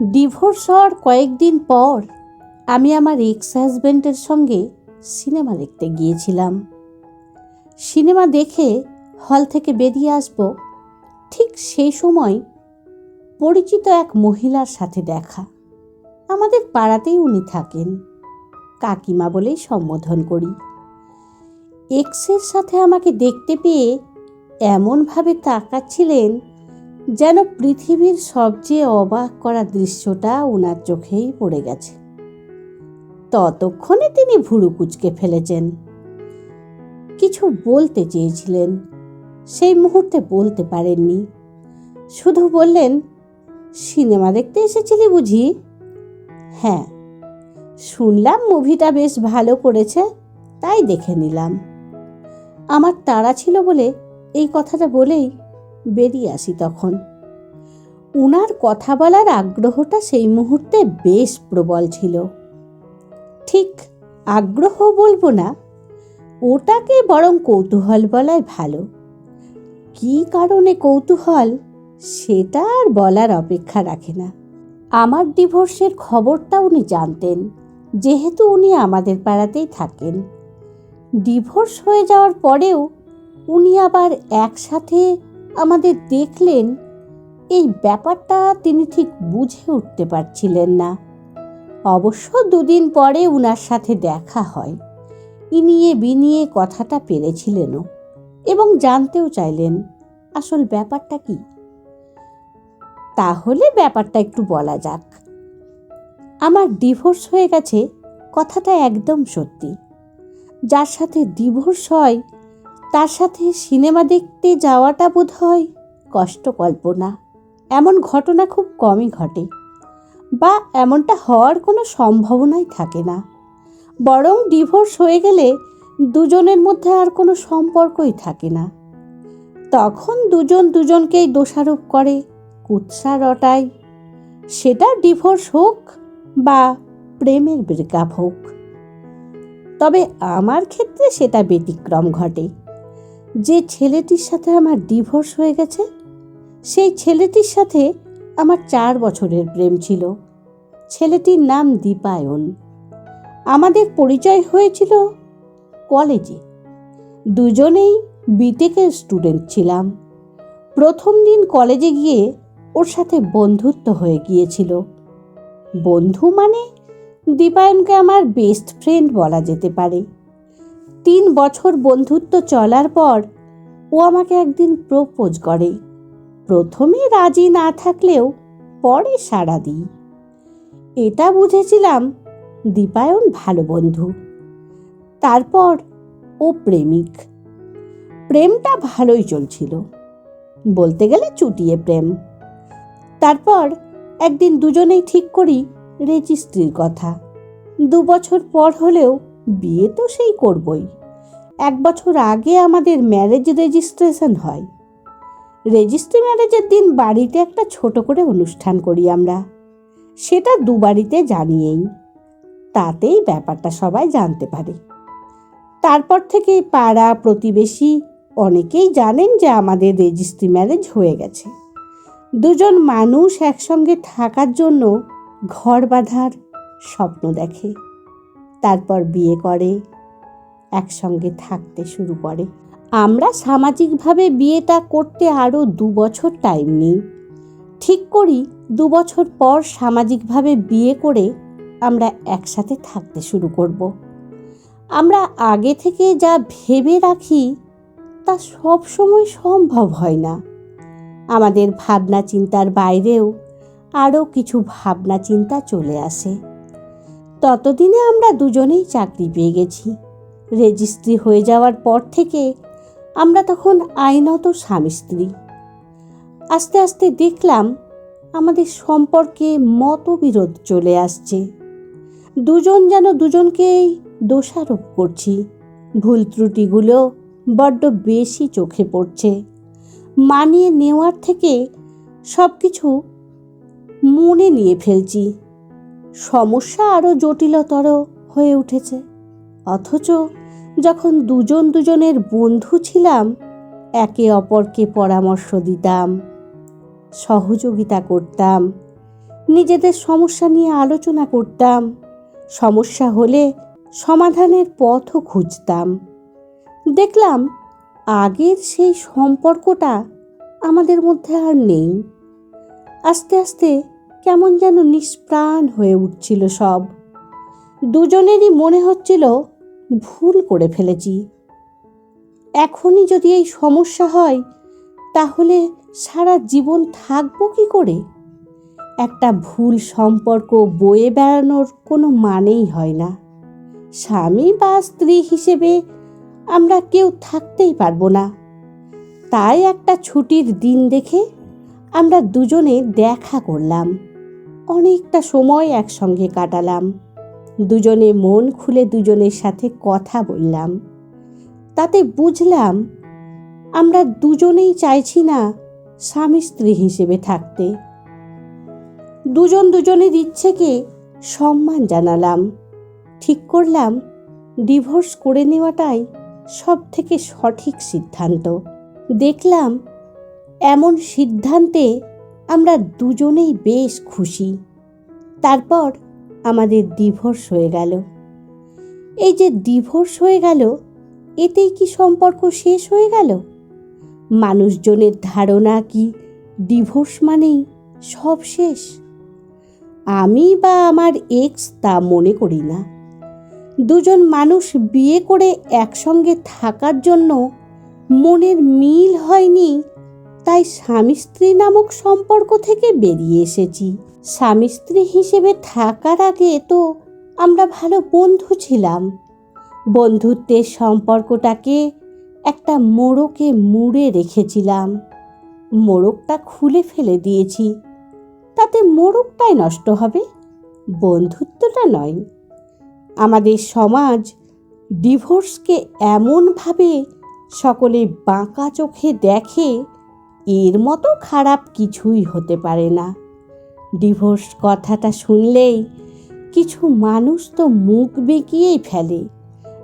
Divorce হওয়ার কয়েকদিন পর আমি আমার এক্স হাজব্যান্ডের সঙ্গে সিনেমা দেখতে গিয়েছিলাম। সিনেমা দেখে হল থেকে বেরিয়ে আসব, ঠিক সেই সময় পরিচিত এক মহিলার সাথে দেখা। আমাদের পাড়াতেই উনি থাকেন, কাকিমা বলেই সম্বোধন করি। এক্সের সাথে আমাকে দেখতে পেয়ে এমনভাবে তাকাচ্ছিলেন যেন পৃথিবীর সবচেয়ে অবাক করা দৃশ্যটা ওনার চোখেই পড়ে গেছে। ততক্ষণে তিনি ভুরু কুচকে ফেলেছেন। কিছু বলতে চেয়েছিলেন, সেই মুহূর্তে বলতে পারেননি। শুধু বললেন, সিনেমা দেখতে এসেছিলি বুঝি? হ্যাঁ। শুনলাম মুভিটা বেশ ভালো করেছে, তাই দেখে নিলাম। আমার তাড়া ছিল বলে এই কথাটা বলেই বেরিয়ে আসি তখন। উনার কথা বলার আগ্রহটা সেই মুহূর্তে বেশ প্রবল ছিল। ঠিক আগ্রহ বলব না, ওটাকে বরং কৌতূহল বলাই ভালো। কী কারণে কৌতূহল, সেটা আর বলার অপেক্ষা রাখে না। আমার ডিভোর্সের খবরটা উনি জানতেন, যেহেতু উনি আমাদের পাড়াতেই থাকেন। ডিভোর্স হয়ে যাওয়ার পরেও উনি আবার একসাথে আমাদের দেখলেন, এই ব্যাপারটা তিনি ঠিক বুঝে উঠতে পারছিলেন না। অবশ্য দুদিন পরে উনার সাথে দেখা হয়। ইনিয়ে বিনিয়ে কথাটা পেরেছিলেনও এবং জানতেও চাইলেন, আসল ব্যাপারটা কি? তাহলে ব্যাপারটা একটু বলা যাক। আমার ডিভোর্স হয়ে গেছে, কথাটা একদম সত্যি। যার সাথে ডিভোর্স হয় তার সাথে সিনেমা দেখতে যাওয়াটা বোধ হয় কষ্ট কল্পনা। এমন ঘটনা খুব কমই ঘটে বা এমনটা হওয়ার কোনো সম্ভাবনাই থাকে না। বরং ডিভোর্স হয়ে গেলে দুজনের মধ্যে আর কোনো সম্পর্কই থাকে না। তখন দুজন দুজনকেই দোষারোপ করে, কুৎসা রটায়। সেটা ডিভোর্স হোক বা প্রেমের ব্রেকআপ হোক। তবে আমার ক্ষেত্রে সেটা ব্যতিক্রম ঘটে। যে ছেলেটির সাথে আমার ডিভোর্স হয়ে গেছে, সেই ছেলেটির সাথে আমার চার বছরের প্রেম ছিল। ছেলেটির নাম দীপায়ন। আমাদের পরিচয় হয়েছিল কলেজে। দুজনেই বিটেকের স্টুডেন্ট ছিলাম। প্রথম দিন কলেজে গিয়ে ওর সাথে বন্ধুত্ব হয়ে গিয়েছিল। বন্ধু মানে দীপায়নকে আমার বেস্ট ফ্রেন্ড বলা যেতে পারে। তিন বছর বন্ধুত্ব চলার পর ও আমাকে একদিন প্রপোজ করে। প্রথমে রাজি না থাকলেও পরে সাড়া দিই। এটা বুঝেছিলাম দীপায়ন ভালো বন্ধু। তারপর ও প্রেমিক। প্রেমটা ভালোই চলছিল। বলতে গেলে চুটিয়ে প্রেম। তারপর একদিন দুজনেই ঠিক করি রেজিস্ট্রির কথা। দু বছর পর হলেও বিয়ে তো সেই করবই। এক বছর আগে আমাদের ম্যারেজ রেজিস্ট্রেশন হয়। রেজিস্ট্রি ম্যারেজের দিন বাড়িতে একটা ছোট করে অনুষ্ঠান করি আমরা। সেটা দু বাড়িতে জানিয়েই। তাতেই ব্যাপারটা সবাই জানতে পারে। তারপর থেকে পাড়া, প্রতিবেশী অনেকেই জানেন যে আমাদের রেজিস্ট্রি ম্যারেজ হয়ে গেছে। দুজন মানুষ একসঙ্গে থাকার জন্য ঘর বাঁধার স্বপ্ন দেখে। তারপর বিয়ে করে, একসঙ্গে থাকতে শুরু করে। আমরা সামাজিকভাবে বিয়েটা করতে আরও দু বছর টাইম নিই। ঠিক করি, দু বছর পর সামাজিকভাবে বিয়ে করে আমরা একসাথে থাকতে শুরু করব। আমরা আগে থেকে যা ভেবে রাখি, তা সব সময় সম্ভব হয় না। আমাদের ভাবনা চিন্তার বাইরেও আরও কিছু ভাবনা চিন্তা চলে আসে। ততদিনে আমরা দুজনেই চাকরি পেয়ে গেছি। রেজিস্ট্রি হয়ে যাওয়ার পর থেকে আমরা তখন আইনত স্বামী স্ত্রী। আস্তে আস্তে দেখলাম আমাদের সম্পর্কে মতবিরোধ চলে আসছে। দুজন যেন দুজনকেই দোষারোপ করছি। ভুল ত্রুটিগুলো বড্ড বেশি চোখে পড়ছে। মানিয়ে নেওয়ার থেকে সব কিছু মনে নিয়ে ফেলছি। সমস্যা আরও জটিলতর হয়ে উঠেছে। অথচ যখন দুজন দুজনের বন্ধু ছিলাম, একে অপরকে পরামর্শ দিতাম, সহযোগিতা করতাম, নিজেদের সমস্যা নিয়ে আলোচনা করতাম, সমস্যা হলে সমাধানের পথও খুঁজতাম। দেখলাম আগের সেই সম্পর্কটা আমাদের মধ্যে আর নেই। আস্তে আস্তে কেমন যেন নিষ্প্রাণ হয়ে উঠছিল সব। দুজনেরই মনে হচ্ছিল, ভুল করে ফেলেছি। এখনই যদি এই সমস্যা হয়, তাহলে সারা জীবন থাকব কি করে? একটা ভুল সম্পর্ক বয়ে বেড়ানোর কোনো মানেই হয় না। স্বামী বা স্ত্রী হিসেবে আমরা কেউ থাকতেই পারব না। তাই একটা ছুটির দিন দেখে আমরা দুজনে দেখা করলাম। অনেকটা সময় একসঙ্গে কাটালাম। দুজনে মন খুলে দুজনের সাথে কথা বললাম। তাতে বুঝলাম, আমরা দুজনেই চাইছি না স্বামী স্ত্রী হিসেবে থাকতে। দুজন দুজনের ইচ্ছেকে সম্মান জানালাম। ঠিক করলাম, ডিভোর্স করে নেওয়াটাই সব থেকে সঠিক সিদ্ধান্ত। দেখলাম, এমন সিদ্ধান্তে আমরা দুজনেই বেশ খুশি। তারপর আমাদের ডিভোর্স হয়ে গেল। এই যে ডিভোর্স হয়ে গেল, এতেই কি সম্পর্ক শেষ হয়ে গেল? মানুষজনের ধারণা কি ডিভোর্স মানেই সব শেষ? আমি বা আমার এক্স তা মনে করি না। দুজন মানুষ বিয়ে করে একসঙ্গে থাকার জন্য মনের মিল হয়নি তাই স্বামী স্ত্রী নামক সম্পর্ক থেকে বেরিয়ে এসেছি। স্বামী স্ত্রী হিসেবে থাকার আগে তো আমরা ভালো বন্ধু ছিলাম। বন্ধুত্বের সম্পর্কটাকে একটা মোড়কে মুড়ে রেখেছিলাম। মোড়কটা খুলে ফেলে দিয়েছি। তাতে মোড়কটাই নষ্ট হবে, বন্ধুত্বটা নয়। আমাদের সমাজ ডিভোর্সকে এমনভাবে সকলে বাঁকা চোখে দেখে এর মতো খারাপ কিছুই হতে পারে না। ডিভোর্স কথাটা শুনলেই কিছু মানুষ তো মুখ বেঁকিয়েই ফেলে।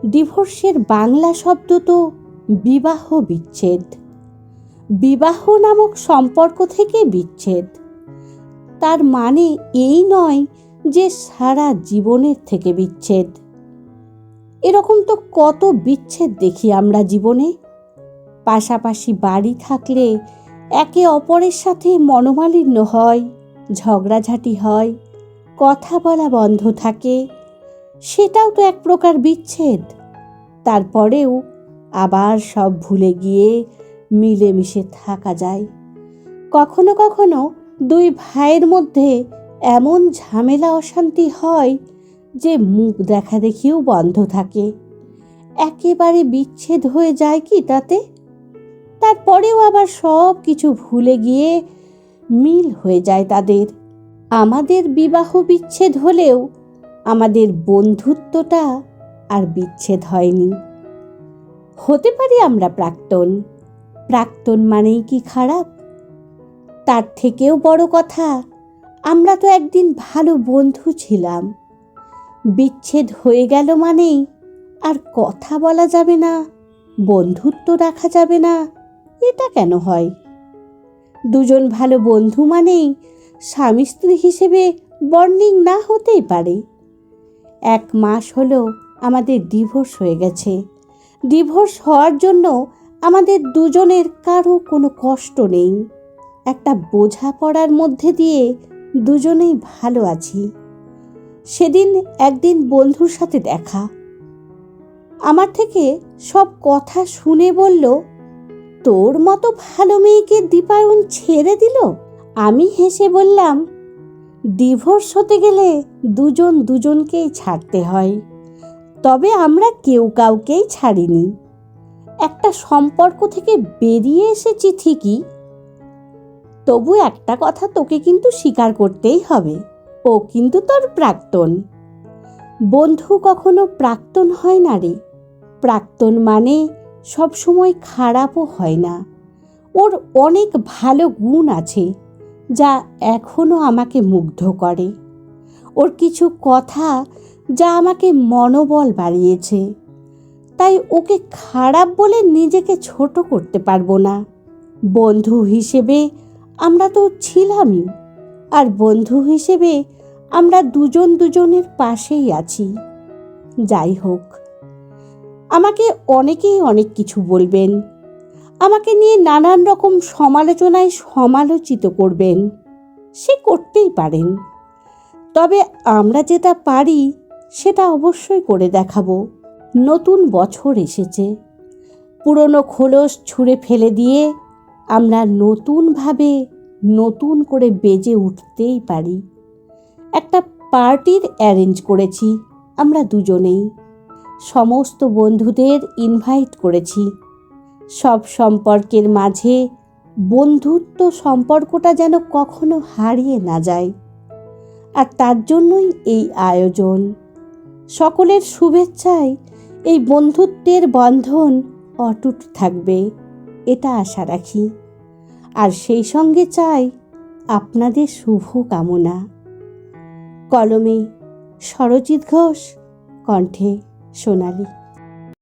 ডিভোর্সের বাংলা শব্দ তো বিবাহ বিচ্ছেদ। বিবাহ নামক সম্পর্ক থেকে বিচ্ছেদ। তার মানে এই নয় যে সারা জীবনের থেকে বিচ্ছেদ। এরকম তো কত বিচ্ছেদ দেখি আমরা জীবনে। পাশাপাশি বাড়ি থাকলে একে অপরের সাথে মনোমালিন্য হয়, ঝগড়াঝাটি হয়, কথা বলা বন্ধ থাকে। সেটাও তো এক প্রকার বিচ্ছেদ। তারপরেও আবার সব ভুলে গিয়ে মিলেমিশে থাকা যায়। কখনো কখনো দুই ভাইয়ের মধ্যে এমন ঝামেলা, অশান্তি হয় যে মুখ দেখা দেখিও বন্ধ থাকে। একেবারে বিচ্ছেদ হয়ে যায় কি তাতে? তারপরেও আবার সব কিছু ভুলে গিয়ে মিল হয়ে যায় তাদের। আমাদের বিবাহ বিচ্ছেদ হলেও আমাদের বন্ধুত্বটা আর বিচ্ছেদ হয়নি। হতে পারি আমরা প্রাক্তন। প্রাক্তন মানেই কি খারাপ? তার থেকেও বড় কথা, আমরা তো একদিন ভালো বন্ধু ছিলাম। বিচ্ছেদ হয়ে গেল মানেই আর কথা বলা যাবে না, বন্ধুত্ব রাখা যাবে না। এটা কেন হয়? দুজন ভালো বন্ধু মানেই স্বামী স্ত্রী হিসেবে বর্নিং না হতেই পারে। এক মাস হলো আমাদের ডিভোর্স হয়ে গেছে। ডিভোর্স হওয়ার জন্য আমাদের দুজনের কারও কোনো কষ্ট নেই। একটা বোঝাপড়ার মধ্যে দিয়ে দুজনেই ভালো আছি। সেদিন একদিন বন্ধুর সাথে দেখা। আমার থেকে সব কথা শুনে বলল তোর মতো ভালো মেয়েকে দীপায়ন ছেড়ে দিল? আমি হেসে বললাম, ডিভোর্স হতে গেলে দুজন দুজনকেই ছাড়তে হয়। তবে আমরা কেউ কাউকেই ছাড়িনি। একটা সম্পর্ক থেকে বেরিয়ে এসেছি ঠিকই। তবু একটা কথা তোকে কিন্তু স্বীকার করতেই হবে। ও কিন্তু তোর প্রাক্তন। বন্ধু কখনো প্রাক্তন হয় না রে। প্রাক্তন মানে সবসময় খারাপও হয় না। ওর অনেক ভালো গুণ আছে, যা এখনও আমাকে মুগ্ধ করে। ওর কিছু কথা যা আমাকে মনোবল বাড়িয়েছে। তাই ওকে খারাপ বলে নিজেকে ছোট করতে পারব না। বন্ধু হিসেবে আমরা তো ছিলামই, আর বন্ধু হিসেবে আমরা দুজন দুজনের পাশেই আছি। যাই হোক আমাকে অনেকেই অনেক কিছু বলবেন। আমাকে নিয়ে নানান রকম সমালোচনায় সমালোচিত করবেন। সে করতেই পারেন। তবে আমরা যেটা পারি, সেটা অবশ্যই করে দেখাবো। নতুন বছর এসেছে। পুরনো খোলস ছুঁড়ে ফেলে দিয়ে আমরা নতুনভাবে নতুন করে বেজে উঠতেই পারি। একটা পার্টির অ্যারেঞ্জ করেছি আমরা দুজনেই। সমস্ত বন্ধুদের ইনভাইট করেছি। সব সম্পর্কের মাঝে বন্ধুত্ব সম্পর্কটা যেন কখনো হারিয়ে না যায়। আর তার জন্যই এই আয়োজন। সকলের শুভেচ্ছায় এই বন্ধুত্বের বন্ধন অটুট থাকবে, এটা আশা রাখি। আর সেই সঙ্গে চাই আপনাদের শুভ কামনা। কলমে সরজিৎ ঘোষ, কণ্ঠে সোনালী